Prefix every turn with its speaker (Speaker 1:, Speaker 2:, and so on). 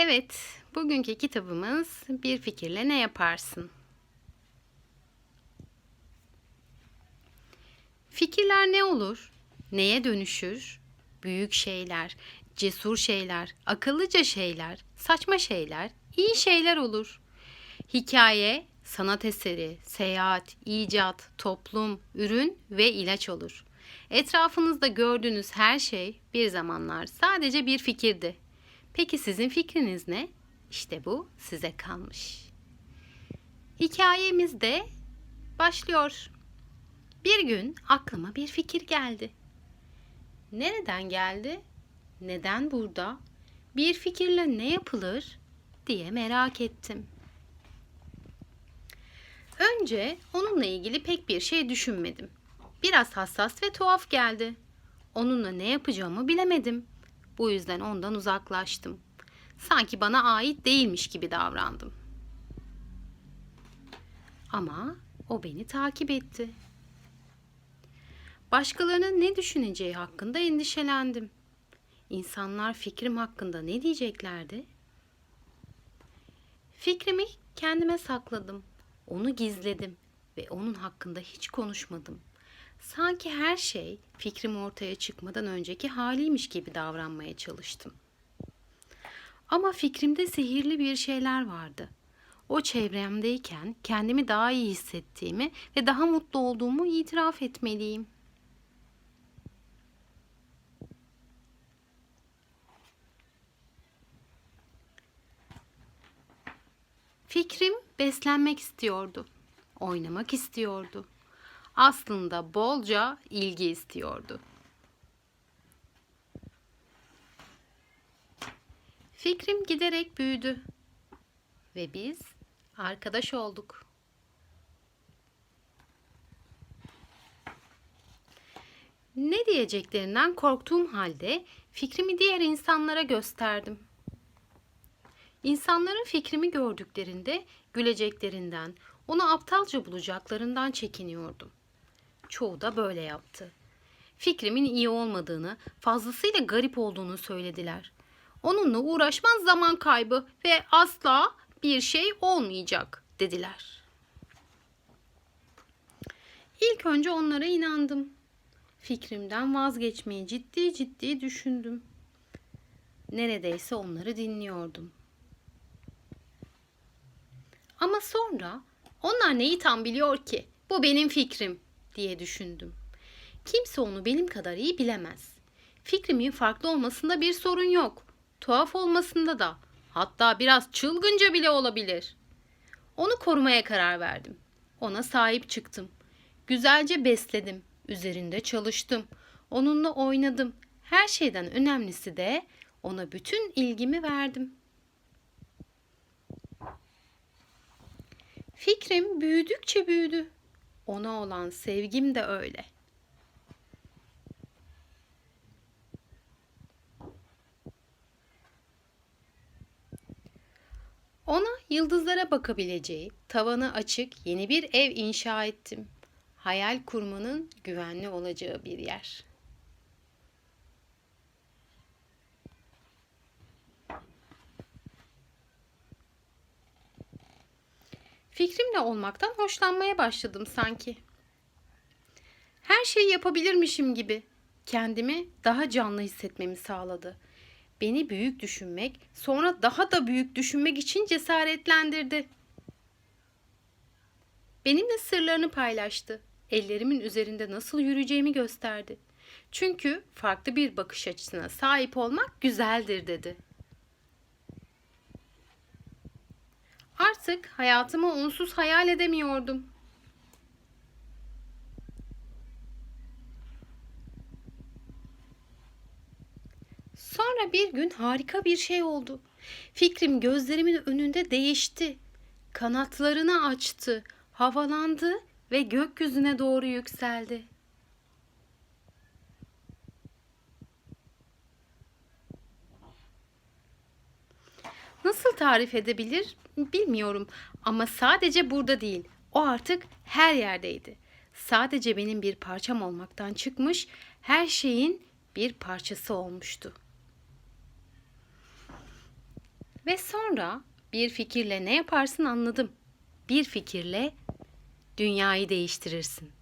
Speaker 1: Evet, bugünkü kitabımız bir fikirle ne yaparsın? Fikirler ne olur? Neye dönüşür? Büyük şeyler, cesur şeyler, akıllıca şeyler, saçma şeyler, iyi şeyler olur. Hikaye, sanat eseri, seyahat, icat, toplum, ürün ve ilaç olur. Etrafınızda gördüğünüz her şey bir zamanlar sadece bir fikirdi. Peki sizin fikriniz ne? İşte bu size kalmış. Hikayemiz de başlıyor. Bir gün aklıma bir fikir geldi. Nereden geldi? Neden burada? Bir fikirle ne yapılır diye merak ettim. Önce onunla ilgili pek bir şey düşünmedim. Biraz hassas ve tuhaf geldi. Onunla ne yapacağımı bilemedim. Bu yüzden ondan uzaklaştım. Sanki bana ait değilmiş gibi davrandım. Ama o beni takip etti. Başkalarının ne düşüneceği hakkında endişelendim. İnsanlar fikrim hakkında ne diyeceklerdi? Fikrimi kendime sakladım. Onu gizledim ve onun hakkında hiç konuşmadım. Sanki her şey fikrim ortaya çıkmadan önceki haliymiş gibi davranmaya çalıştım. Ama fikrimde sihirli bir şeyler vardı. O çevremdeyken kendimi daha iyi hissettiğimi ve daha mutlu olduğumu itiraf etmeliyim. Fikrim beslenmek istiyordu. Oynamak istiyordu. Aslında bolca ilgi istiyordu. Fikrim giderek büyüdü ve biz arkadaş olduk. Ne diyeceklerinden korktuğum halde fikrimi diğer insanlara gösterdim. İnsanların fikrimi gördüklerinde güleceklerinden, onu aptalca bulacaklarından çekiniyordum. Çoğu da böyle yaptı. Fikrimin iyi olmadığını, fazlasıyla garip olduğunu söylediler. Onunla uğraşman zaman kaybı ve asla bir şey olmayacak dediler. İlk önce onlara inandım. Fikrimden vazgeçmeyi ciddi ciddi düşündüm. Neredeyse onları dinliyordum. Ama sonra onlar neyi tam biliyor ki? Bu benim fikrim diye düşündüm. Kimse onu benim kadar iyi bilemez. Fikrimin farklı olmasında bir sorun yok. Tuhaf olmasında da. Hatta biraz çılgınca bile olabilir. Onu korumaya karar verdim. Ona sahip çıktım. Güzelce besledim. Üzerinde çalıştım. Onunla oynadım. Her şeyden önemlisi de ona bütün ilgimi verdim. Fikrim büyüdükçe büyüdü. Ona olan sevgim de öyle. Ona yıldızlara bakabileceği, tavanı açık yeni bir ev inşa ettim. Hayal kurmanın güvenli olacağı bir yer. Fikrimle olmaktan hoşlanmaya başladım sanki. Her şeyi yapabilirmişim gibi kendimi daha canlı hissetmemi sağladı. Beni büyük düşünmek, sonra daha da büyük düşünmek için cesaretlendirdi. Benimle sırlarını paylaştı. Ellerimin üzerinde nasıl yürüyeceğimi gösterdi. Çünkü farklı bir bakış açısına sahip olmak güzeldir dedi. Artık hayatımı onsuz hayal edemiyordum. Sonra bir gün harika bir şey oldu. Fikrim gözlerimin önünde değişti. Kanatlarını açtı, havalandı ve gökyüzüne doğru yükseldi. Nasıl tarif edebilir bilmiyorum ama sadece burada değil. O artık her yerdeydi. Sadece benim bir parçam olmaktan çıkmış, her şeyin bir parçası olmuştu. Ve sonra bir fikirle ne yaparsın anladım. Bir fikirle dünyayı değiştirirsin.